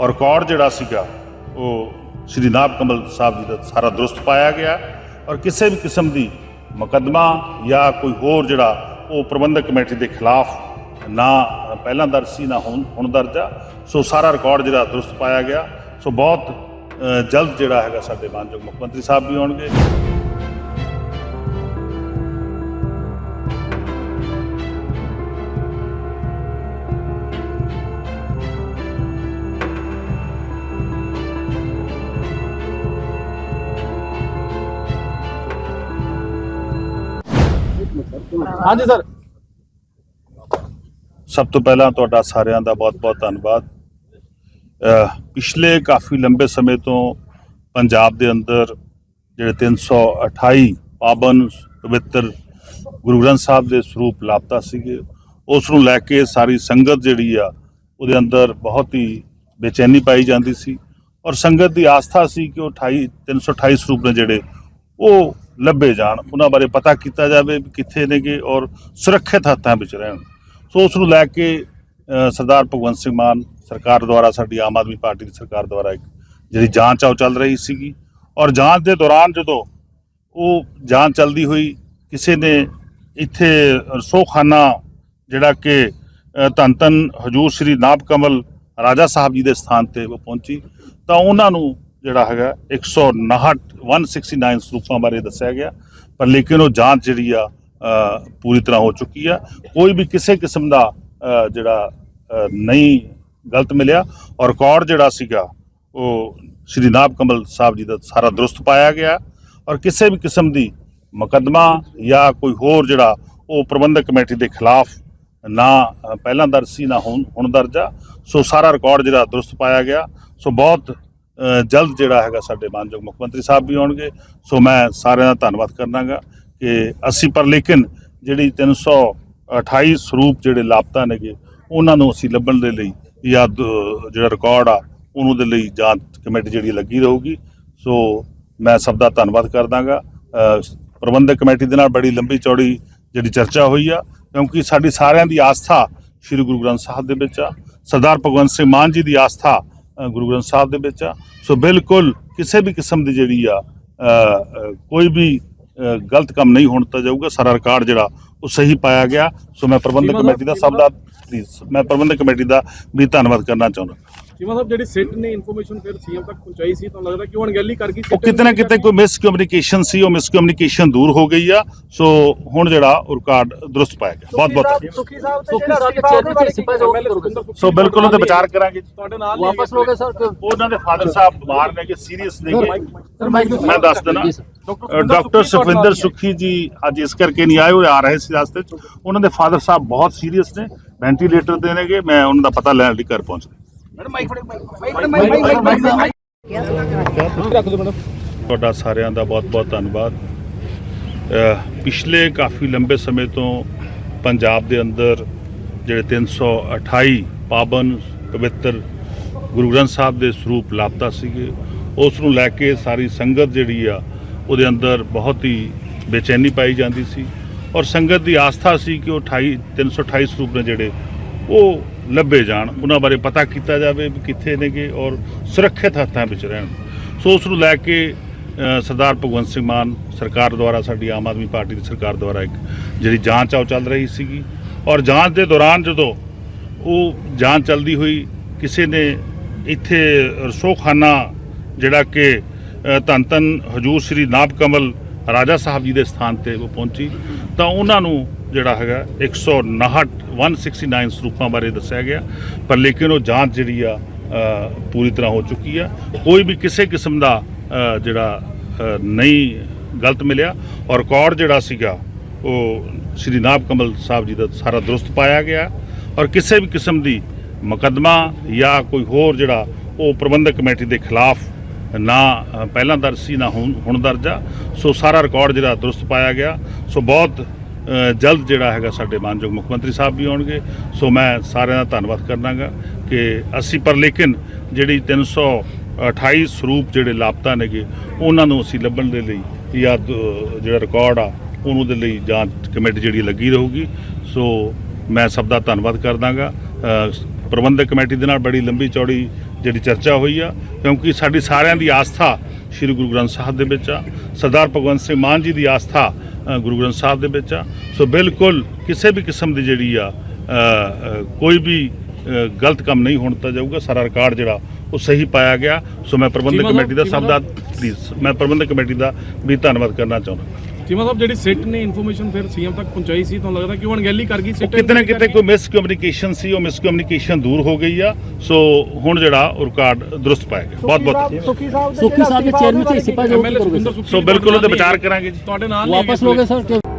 ਔਰ ਰਿਕਾਰਡ ਜਿਹੜਾ ਸੀਗਾ, ਉਹ ਸ਼੍ਰੀ ਨਾਬ ਕਮਲ ਸਾਹਿਬ ਜੀ ਦਾ ਸਾਰਾ ਦਰੁਸਤ ਪਾਇਆ ਗਿਆ। ਔਰ ਕਿਸੇ ਵੀ ਕਿਸਮ ਦੀ ਮੁਕੱਦਮਾ ਜਾਂ ਕੋਈ ਹੋਰ ਜਿਹੜਾ ਉਹ ਪ੍ਰਬੰਧਕ ਕਮੇਟੀ ਦੇ ਖਿਲਾਫ ਨਾ ਪਹਿਲਾਂ ਦਰਜ ਸੀ, ਨਾ ਹੁਣ ਹੁਣ ਦਰਜ ਆ। ਸੋ ਸਾਰਾ ਰਿਕਾਰਡ ਜਿਹੜਾ ਦਰੁਸਤ ਪਾਇਆ ਗਿਆ। ਸੋ ਬਹੁਤ ਜਲਦ ਜਿਹੜਾ ਹੈਗਾ ਸਾਡੇ ਮਾਨਯੋਗ ਮੁੱਖ ਮੰਤਰੀ ਸਾਹਿਬ ਵੀ ਆਉਣਗੇ। ਹਾਂਜੀ, ਸਰ। ਸਭ ਤੋਂ ਪਹਿਲਾਂ ਤੁਹਾਡਾ ਸਾਰਿਆਂ ਦਾ ਬਹੁਤ-ਬਹੁਤ ਧੰਨਵਾਦ। ਪਿਛਲੇ ਕਾਫੀ ਲੰਬੇ ਸਮੇਂ ਤੋਂ ਪੰਜਾਬ ਦੇ ਅੰਦਰ ਜਿਹੜੇ 328 ਪਾਵਨ ਪਵਿੱਤਰ ਗੁਰੂ ਗ੍ਰੰਥ ਸਾਹਿਬ ਦੇ ਸਰੂਪ ਲਾਪਤਾ ਸੀਗੇ, ਉਸ ਨੂੰ ਲੈ ਕੇ ਸਾਰੀ ਸੰਗਤ ਜਿਹੜੀ ਆ, ਉਹਦੇ ਅੰਦਰ ਬਹੁਤ ਹੀ ਬੇਚੈਨੀ ਪਾਈ ਜਾਂਦੀ ਸੀ। ਔਰ ਸੰਗਤ ਦੀ ਆਸਥਾ ਸੀ ਕਿ ਉਹ 28 328 ਸਰੂਪ ਨੇ ਜਿਹੜੇ, ਉਹ ਲੱਭੇ ਜਾਣ ਉਹਨਾਂ ਬਾਰੇ ਪਤਾ ਕੀਤਾ ਜਾਵੇ ਵੀ ਕਿੱਥੇ ਨੇਗੇ ਔਰ ਸੁਰੱਖਿਅਤ ਹੱਥਾਂ ਵਿੱਚ ਰਹਿਣ। ਸੋ ਉਸ ਨੂੰ ਲੈ ਕੇ ਸਰਦਾਰ ਭਗਵੰਤ ਸਿੰਘ ਮਾਨ ਸਰਕਾਰ ਦੁਆਰਾ ਸਾਡੀ ਆਮ ਆਦਮੀ ਪਾਰਟੀ ਦੀ ਸਰਕਾਰ ਦੁਆਰਾ ਇੱਕ ਜਿਹੜੀ ਜਾਂਚ ਆ ਉਹ ਚੱਲ ਰਹੀ ਸੀਗੀ ਔਰ ਜਾਂਚ ਦੇ ਦੌਰਾਨ ਜਦੋਂ ਉਹ ਜਾਂਚ ਚੱਲਦੀ ਹੋਈ ਕਿਸੇ ਨੇ ਇੱਥੇ ਰਸੋਖਾਨਾ ਜਿਹੜਾ ਕਿ ਅ, ਧੰਨ ਧੰਨ ਹਜੂਰ ਸ੍ਰੀ ਨਾਭ ਕਮਲ ਰਾਜਾ ਸਾਹਿਬ ਜੀ ਦੇ ਸਥਾਨ ਤੇ ਉਹ ਪਹੁੰਚੀ ਤਾਂ ਉਹਨਾਂ ਨੂੰ ਜਿਹੜਾ ਹੈਗਾ 159 169 ਸਰੂਪਾਂ ਬਾਰੇ ਦੱਸਿਆ ਗਿਆ। ਪਰ ਲੇਕਿਨ ਉਹ ਜਾਂਚ ਜਿਹੜੀ ਆ ਪੂਰੀ ਤਰ੍ਹਾਂ ਹੋ ਚੁੱਕੀ ਆ। ਕੋਈ ਵੀ ਕਿਸੇ ਕਿਸਮ ਦਾ ਜਿਹੜਾ ਨਹੀਂ ਗਲਤ ਮਿਲਿਆ। ਔਰ ਰਿਕਾਰਡ ਜਿਹੜਾ ਸੀਗਾ, ਉਹ ਸ਼੍ਰੀ ਨਾਭ ਕਮਲ ਸਾਹਿਬ ਜੀ ਦਾ ਸਾਰਾ ਦਰੁਸਤ ਪਾਇਆ ਗਿਆ। ਔਰ ਕਿਸੇ ਵੀ ਕਿਸਮ ਦੀ ਮੁਕੱਦਮਾ ਜਾਂ ਕੋਈ ਹੋਰ ਜਿਹੜਾ, ਉਹ ਪ੍ਰਬੰਧਕ ਕਮੇਟੀ ਦੇ ਖਿਲਾਫ ਨਾ ਪਹਿਲਾਂ ਦਰਜ ਸੀ, ਨਾ ਹੁਣ ਹੁਣ ਦਰਜ ਆ। ਸੋ ਸਾਰਾ ਰਿਕਾਰਡ ਜਿਹੜਾ ਦਰੁਸਤ ਪਾਇਆ ਗਿਆ। ਸੋ ਬਹੁਤ ਜਲਦ ਜਿਹੜਾ ਹੈਗਾ ਸਾਡੇ ਮਾਨਯੋਗ ਮੁੱਖ ਮੰਤਰੀ ਸਾਹਿਬ ਵੀ ਆਉਣਗੇ। ਸੋ ਮੈਂ ਸਾਰਿਆਂ ਦਾ ਧੰਨਵਾਦ ਕਰਨਾਗਾ ਕਿ ਅਸੀਂ ਪਰ ਲੇਕਿਨ ਜਿਹੜੀ 328 ਸਰੂਪ ਜਿਹੜੇ ਲਾਪਤਾ ਨੇਗੇ, ਉਹਨਾਂ ਨੂੰ ਅਸੀਂ ਲੱਭਣ ਦੇ ਲਈ ਜਾਂ ਜਿਹੜਾ ਰਿਕਾਰਡ ਆ, ਉਹਨੂੰ ਦੇ ਲਈ ਜਾਂਚ ਕਮੇਟੀ ਜਿਹੜੀ ਲੱਗੀ ਰਹੂਗੀ। ਸੋ ਮੈਂ ਸਭ ਦਾ ਧੰਨਵਾਦ ਕਰਦਾਗਾ। ਪ੍ਰਬੰਧਕ ਕਮੇਟੀ ਦੇ ਨਾਲ ਬੜੀ ਲੰਬੀ ਚੌੜੀ ਜਿਹੜੀ ਚਰਚਾ ਹੋਈ ਆ, ਕਿਉਂਕਿ ਸਾਡੀ ਸਾਰਿਆਂ ਦੀ ਆਸਥਾ ਸ੍ਰੀ ਗੁਰੂ ਗ੍ਰੰਥ ਸਾਹਿਬ ਦੇ ਵਿੱਚ ਆ। ਸਰਦਾਰ ਭਗਵੰਤ ਸਿੰਘ ਮਾਨ ਜੀ ਦੀ ਆਸਥਾ ਗੁਰੂ ਗ੍ਰੰਥ ਸਾਹਿਬ ਦੇ ਵਿੱਚ ਆ। ਸੋ ਬਿਲਕੁਲ ਕਿਸੇ ਵੀ ਕਿਸਮ ਦੀ ਜਿਹੜੀ ਆ ਕੋਈ ਵੀ ਗਲਤ ਕੰਮ ਨਹੀਂ ਹੋਣ ਦਿੱਤਾ ਜਾਊਗਾ। ਸਾਰਾ ਰਿਕਾਰਡ ਜਿਹੜਾ ਉਹ ਸਹੀ ਪਾਇਆ ਗਿਆ। ਸੋ ਮੈਂ ਪ੍ਰਬੰਧਕ ਕਮੇਟੀ ਦਾ ਸਭ ਦਾ ਪਲੀਜ਼ ਮੈਂ ਪ੍ਰਬੰਧਕ ਕਮੇਟੀ ਦਾ ਵੀ ਧੰਨਵਾਦ ਕਰਨਾ ਚਾਹੁੰਦਾ। ਚੀਮਾ ਸਾਹਿਬ ਜਿਹੜੀ ਸਿੱਟ ਨੇ ਇਨਫੋਰਮੇਸ਼ਨ ਫਿਰ ਸੀਐਮ ਤੱਕ ਪਹੁੰਚਾਈ ਸੀ ਤੁਹਾਨੂੰ ਲੱਗਦਾ ਕਿ ਉਹ ਅਣਗਹਿਲੀ ਕਰ ਗਈ ਉਹ ਕਿਤੇ ਨਾ ਕਿਤੇ ਕੋਈ ਮਿਸ ਕਮਿਊਨੀਕੇਸ਼ਨ ਸੀ ਉਹ ਮਿਸ ਕਮਿਊਨੀਕੇਸ਼ਨ ਦੂਰ ਹੋ ਗਈ ਆ ਸੋ ਹੁਣ ਜਿਹੜਾ ਰਿਕਾਰਡ ਦਰੁਸਤ ਪਾਇਆ ਗਿਆ। ਬਹੁਤ ਬਹੁਤ ਸੁਖੀ ਸਾਹਿਬ ਤੇ ਜਿਹੜਾ ਰੱਦ ਚੇਅਰਮੈਨ ਤੇ ਸਿਪਾਹੀ ਸਾਹਿਬ ਸੋ ਬਿਲਕੁਲ ਉਹਦੇ ਵਿਚਾਰ ਕਰਾਂਗੇ ਤੁਹਾਡੇ ਨਾਲ ਹੀ ਵਾਪਸ ਲੋਗੇ ਸਰ? ਉਹਨਾਂ ਦੇ ਫਾਦਰ ਸਾਹਿਬ ਬਿਮਾਰ ਨੇ ਕਿ ਸੀਰੀਅਸ ਨੇ ਸਰ ਮਾਈਕ ਮੈਂ ਦੱਸ ਦਿੰਦਾ। ਅ, ਡਾਕਟਰ ਸੁਖਵਿੰਦਰ ਸੁਖੀ ਜੀ ਅੱਜ ਇਸ ਕਰਕੇ ਨਹੀਂ ਆਏ ਉਹ ਆ ਰਹੇ ਸੀ ਰਸਤੇ 'ਚ। ਉਹਨਾਂ ਦੇ ਫਾਦਰ ਸਾਹਿਬ ਬਹੁਤ ਸੀਰੀਅਸ ਨੇ ਵੈਂਟੀਲੇਟਰ ਦੇ ਨੇਗੇ ਮੈਂ ਉਹਨਾਂ ਦਾ ਪਤਾ ਲੈਣ ਲਈ ਘਰ ਪਹੁੰਚ ਤੁਹਾਡਾ ਸਾਰਿਆਂ ਦਾ ਬਹੁਤ-ਬਹੁਤ ਧੰਨਵਾਦ। ਪਿਛਲੇ ਕਾਫੀ ਲੰਬੇ ਸਮੇਂ ਤੋਂ ਪੰਜਾਬ ਦੇ ਅੰਦਰ ਜਿਹੜੇ 328 ਪਾਬਨ ਪਵਿੱਤਰ ਗੁਰੂ ਗ੍ਰੰਥ ਸਾਹਿਬ ਦੇ ਸਰੂਪ ਲਾਪਤਾ ਸੀਗੇ ਉਸ ਨੂੰ ਲੈ ਕੇ ਸਾਰੀ ਸੰਗਤ ਜਿਹੜੀ ਆ ਉਹਦੇ ਅੰਦਰ ਬਹੁਤ ਹੀ ਬੇਚੈਨੀ ਪਾਈ ਜਾਂਦੀ ਸੀ। ਔਰ ਸੰਗਤ ਦੀ ਆਸਥਾ ਸੀ ਕਿ ਉਹ 28 328 ਸਰੂਪ ਨੇ ਜਿਹੜੇ ਉਹ ਲੱਭੇ ਜਾਣ ਉਹਨਾਂ ਬਾਰੇ ਪਤਾ ਕੀਤਾ ਜਾਵੇ ਵੀ ਕਿੱਥੇ ਨੇਗੇ ਔਰ ਸੁਰੱਖਿਅਤ ਹੱਥਾਂ ਵਿੱਚ ਰਹਿਣ। ਸੋ ਉਸ ਨੂੰ ਲੈ ਕੇ ਸਰਦਾਰ ਭਗਵੰਤ ਸਿੰਘ ਮਾਨ ਸਰਕਾਰ ਦੁਆਰਾ ਸਾਡੀ ਆਮ ਆਦਮੀ ਪਾਰਟੀ ਦੀ ਸਰਕਾਰ ਦੁਆਰਾ ਇੱਕ ਜਿਹੜੀ ਜਾਂਚ ਆ ਉਹ ਚੱਲ ਰਹੀ ਸੀਗੀ। ਔਰ ਜਾਂਚ ਦੇ ਦੌਰਾਨ ਜਦੋਂ ਉਹ ਜਾਂਚ ਚੱਲਦੀ ਹੋਈ ਕਿਸੇ ਨੇ ਇੱਥੇ ਰਸੋਖਾਨਾ ਜਿਹੜਾ ਕਿ ਅ, ਧੰਨ ਧੰਨ ਹਜੂਰ ਸ੍ਰੀ ਨਾਭ ਕਮਲ ਰਾਜਾ ਸਾਹਿਬ ਜੀ ਦੇ ਸਥਾਨ ਤੇ ਉਹ ਪਹੁੰਚੀ ਤਾਂ ਉਹਨਾਂ ਨੂੰ ਜਿਹੜਾ ਹੈਗਾ 159 169 ਸਰੂਪਾਂ ਬਾਰੇ ਦੱਸਿਆ ਗਿਆ। ਪਰ ਲੇਕਿਨ ਉਹ ਜਾਂਚ ਜਿਹੜੀ ਆ ਪੂਰੀ ਤਰ੍ਹਾਂ ਹੋ ਚੁੱਕੀ ਆ। ਕੋਈ ਵੀ ਕਿਸੇ ਕਿਸਮ ਦਾ ਜਿਹੜਾ ਨਹੀਂ ਗਲਤ ਮਿਲਿਆ। ਔਰ ਰਿਕਾਰਡ ਜਿਹੜਾ ਸੀਗਾ, ਉਹ ਸ਼੍ਰੀ ਨਾਭ ਕਮਲ ਸਾਹਿਬ ਜੀ ਦਾ ਸਾਰਾ ਦਰੁਸਤ ਪਾਇਆ ਗਿਆ। ਔਰ ਕਿਸੇ ਵੀ ਕਿਸਮ ਦੀ ਮੁਕੱਦਮਾ ਜਾਂ ਕੋਈ ਹੋਰ ਜਿਹੜਾ, ਉਹ ਪ੍ਰਬੰਧਕ ਕਮੇਟੀ ਦੇ ਖਿਲਾਫ ਨਾ ਪਹਿਲਾਂ ਦਰਜ ਸੀ, ਨਾ ਹੁਣ ਹੁਣ ਦਰਜ ਆ। ਸੋ ਸਾਰਾ ਰਿਕਾਰਡ ਜਿਹੜਾ ਦਰੁਸਤ ਪਾਇਆ ਗਿਆ। ਸੋ ਬਹੁਤ ਜਲਦ ਜਿਹੜਾ ਹੈਗਾ ਸਾਡੇ ਮਾਨਯੋਗ ਮੁੱਖ ਮੰਤਰੀ ਸਾਹਿਬ ਵੀ ਆਉਣਗੇ। ਸੋ ਮੈਂ ਸਾਰਿਆਂ ਦਾ ਧੰਨਵਾਦ ਕਰਨਾਗਾ ਕਿ ਅਸੀਂ ਪਰ ਲੇਕਿਨ ਜਿਹੜੀ 328 ਸਰੂਪ ਜਿਹੜੇ ਲਾਪਤਾ ਨੇਗੇ, ਉਹਨਾਂ ਨੂੰ ਅਸੀਂ ਲੱਭਣ ਦੇ ਲਈ ਜਾਂ ਜਿਹੜਾ ਰਿਕਾਰਡ ਆ, ਉਹਨੂੰ ਦੇ ਲਈ ਜਾਂਚ ਕਮੇਟੀ ਜਿਹੜੀ ਲੱਗੀ ਰਹੂਗੀ। ਸੋ ਮੈਂ ਸਭ ਦਾ ਧੰਨਵਾਦ ਕਰਦਾਗਾ ਪ੍ਰਬੰਧਕ ਕਮੇਟੀ ਦੇ ਨਾਲ ਬੜੀ ਲੰਬੀ ਚੌੜੀ ਜਿਹੜੀ ਚਰਚਾ ਹੋਈ ਆ, ਕਿਉਂਕਿ ਸਾਡੀ ਸਾਰਿਆਂ ਦੀ ਆਸਥਾ ਸ੍ਰੀ ਗੁਰੂ ਗ੍ਰੰਥ ਸਾਹਿਬ ਦੇ ਵਿੱਚ ਆ। ਸਰਦਾਰ ਭਗਵੰਤ ਸਿੰਘ ਮਾਨ ਜੀ ਦੀ ਆਸਥਾ ਗੁਰੂ ਗ੍ਰੰਥ ਸਾਹਿਬ ਦੇ ਵਿੱਚ ਆ। ਸੋ ਬਿਲਕੁਲ ਕਿਸੇ ਵੀ ਕਿਸਮ ਦੀ ਜਿਹੜੀ ਆ ਕੋਈ ਵੀ ਗਲਤ ਕੰਮ ਨਹੀਂ ਹੋਣ ਦਿੱਤਾ ਜਾਊਗਾ। ਸਾਰਾ ਰਿਕਾਰਡ ਜਿਹੜਾ ਉਹ ਸਹੀ ਪਾਇਆ ਗਿਆ। ਸੋ ਮੈਂ ਪ੍ਰਬੰਧਕ ਕਮੇਟੀ ਦਾ ਸਭ ਦਾ ਪਲੀਜ਼ ਮੈਂ ਪ੍ਰਬੰਧਕ ਕਮੇਟੀ ਦਾ ਵੀ ਧੰਨਵਾਦ ਕਰਨਾ ਚਾਹੁੰਦਾ। ਚੀਮਾ ਸਾਹਿਬ ਜਿਹੜੀ ਸਿੱਟ ਨੇ ਇਨਫੋਰਮੇਸ਼ਨ ਫਿਰ ਸੀਐਮ ਤੱਕ ਪਹੁੰਚਾਈ ਸੀ ਤੁਹਾਨੂੰ ਲੱਗਦਾ ਕਿਉਂ ਅਣਗਹਿਲੀ ਕਰ ਗਈ ਉਹ ਸਿੱਟ ਕਿਤੇ ਨਾ ਕਿਤੇ ਕੋਈ ਮਿਸ ਕਮਿਊਨੀਕੇਸ਼ਨ ਸੀ ਉਹ ਮਿਸ ਕਮਿਊਨੀਕੇਸ਼ਨ ਦੂਰ ਹੋ ਗਈ ਆ। ਸੋ ਹੁਣ ਜਿਹੜਾ ਉਹ ਰਿਕਾਰਡ ਦਰੁਸਤ ਪਾਇਆ ਗਿਆ। ਬਹੁਤ ਬਹੁਤ ਸੁੱਖੀ ਸਾਹਿਬ ਦੇ ਚੇਅਰਮੈਨ ਤੇ ਇਸਤੀਫਾ ਜੋ ਸੋ ਬਿਲਕੁਲ ਉਹਦੇ ਵਿਚਾਰ ਕਰਾਂਗੇ ਜੀ। ਤੁਹਾਡੇ ਨਾਲ ਵਾਪਸ ਲੋਗੇ ਸਰ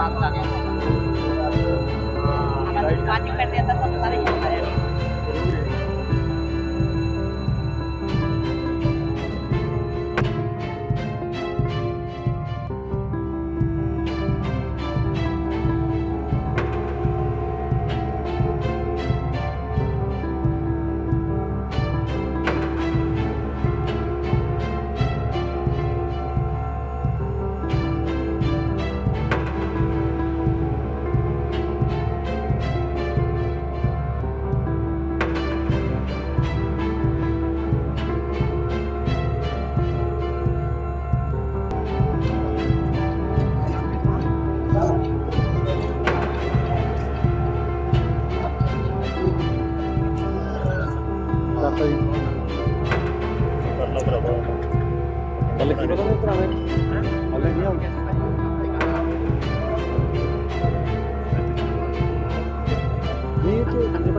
బాగా తాగే అన్నది పార్టీ పెడితే అంతా తొమ్మిది está bien. Dale, quiero darle otra vez. Dale, guion. Mira,